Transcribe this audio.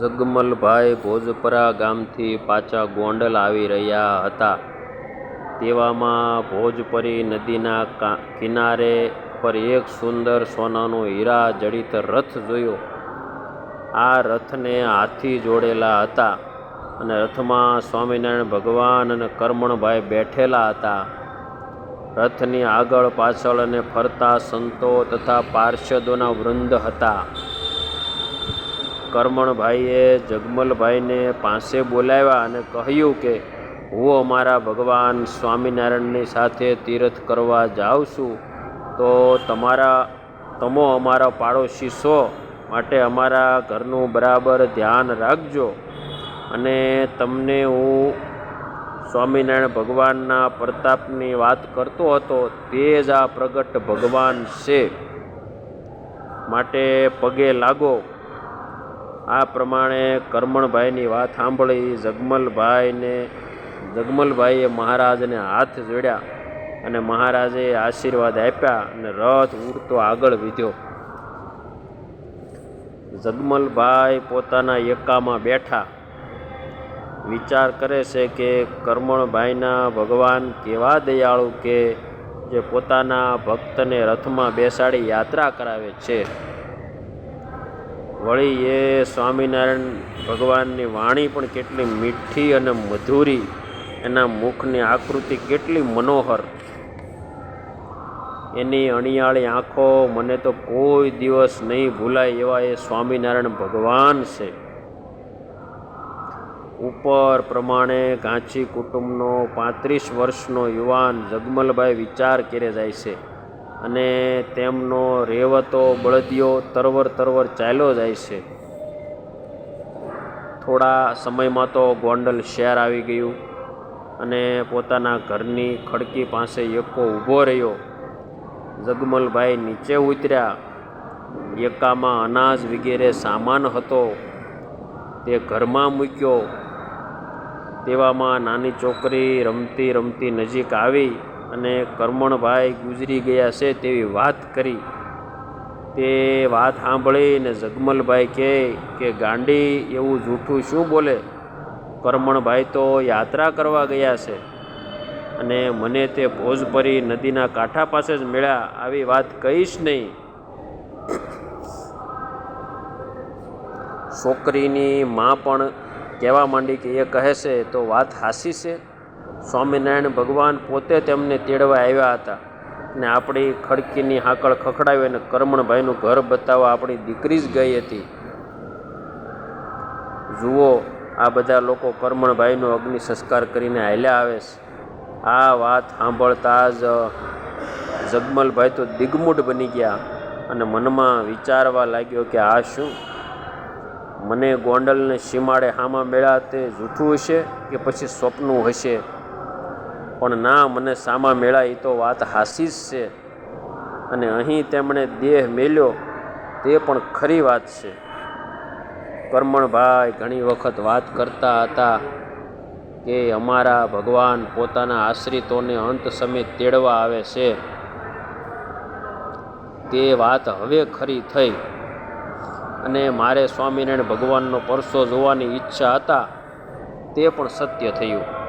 જગમલભાઈ ભોજપરા ગામથી પાછા ગોંડલ આવી રહ્યા હતા. તેવામાં ભોજપરી નદીના કા, કિનારે પર એક સુંદર સોનાનો હીરા જડિત રથ જોયો. આ રથને હાથી જોડેલા હતા અને રથમાં સ્વામિનારાયણ ભગવાન અને કર્મણભાઈ બેઠેલા હતા. રથની આગળ પાછળ અને ફરતા સંતો તથા પાર્ષદોના વૃંદ હતા. કરમણભાઈએ જગમલભાઈને પાસે બોલાવ્યા અને કહ્યું કે, હું અમારા ભગવાન સ્વામિનારાયણની સાથે તીર્થ કરવા જાઉં છું, તો તમારા, તમો અમારા પાડોશી છો, માટે અમારા ઘરનું બરાબર ધ્યાન રાખજો અને તમને હું સ્વામિનારાયણ ભગવાનના પ્રતાપની વાત કરતો હતો, તે જ આ પ્રગટ ભગવાન છે. માટે પગે લાગો. આ પ્રમાણે કરમણભાઈની વાત સાંભળી જગમલભાઈને, જગમલભાઈએ મહારાજને હાથ જોડ્યા અને મહારાજે આશીર્વાદ આપ્યા અને રથ ઉડતો આગળ વીધ્યો. જગમલભાઈ પોતાના એકામાં બેઠા. વિચાર કરે છે કે કરમણભાઈના ભગવાન કેવા દયાળુ કે જે પોતાના ભક્તને રથમાં બેસાડી યાત્રા કરાવે છે. વળી એ સ્વામિનારાયણ ભગવાનની વાણી પણ કેટલી મીઠી અને મધુરી, એના મુખની આકૃતિ કેટલી મનોહર. એની અણિયાળી આંખો મને તો કોઈ દિવસ નહીં ભૂલાય એવા એ સ્વામિનારાયણ ભગવાન છે. ઉપર પ્રમાણે ગાંચી કુટુંબનો પાંત્રીસ વર્ષનો યુવાન જગમલભાઈ વિચાર કરે જાય છે. અને તેમનો રેવતો, બળદિયો તરવર તરવર ચાલ્યો જાય છે. થોડા સમયમાં તો ગોંડલ શહેર આવી ગયું અને પોતાના ઘરની ખડકી પાસે એકો ઊભો રહ્યો. જગમલભાઈ નીચે ઉતર્યા. એકામાં અનાજ વગેરે સામાન હતો. તે ઘરમાં મૂક્યો. તેવામાં નાની છોકરી રમતી રમતી નજીક આવી. અને કરમણભાઈ ગુજરી ગયા છે તેવી વાત કરી. તે વાત સાંભળીને જગમલભાઈ કહે કે, ગાંડી, એવું જૂઠું શું બોલે? કરમણભાઈ તો યાત્રા કરવા ગયા છે અને મને તે ભોજપરી નદીના કાંઠા પાસે જ મળ્યા. આવી વાત કહીશ નહીં. છોકરીની મા પણ કહેવા માંડી કે, એ કહે છે, તો વાત હાસી છે? સ્વામિનારાયણ ભગવાન પોતે તેમને તેડવા આવ્યા હતા. ને આપણી ખડકીની હાકળ ખખડાવી અને કરમણભાઈનું ઘર બતાવવા આપણી દીકરી જ ગઈ હતી. જુઓ, આ બધા લોકો કરમણભાઈનો અગ્નિ સંસ્કાર કરીને હાલ્યા આવે છે. આ વાત સાંભળતા જ જગમલભાઈ તો દિગમૂઢ બની ગયા અને મનમાં વિચારવા લાગ્યો કે આ શું? મને ગોંડલને સીમાડે હામાં મેળા તે જૂઠું હશે કે પછી સ્વપ્નું હશે? પણ ના મને સામા મેળા તો વાત હાસી જ છે. અને અહીં તેમણે દેહ મેલ્યો, તે પણ ખરી વાત છે. કરમણભાઈ ઘણી વખત વાત કરતા હતા કે અમારા ભગવાન પોતાના આશ્રિતોને અંત સમય તેડવા આવે છે. તે વાત હવે ખરી થઈ. અને મારે સ્વામિનારાયણ ભગવાનનો પરસો જોવાની ઈચ્છા હતા, તે પણ સત્ય થયું.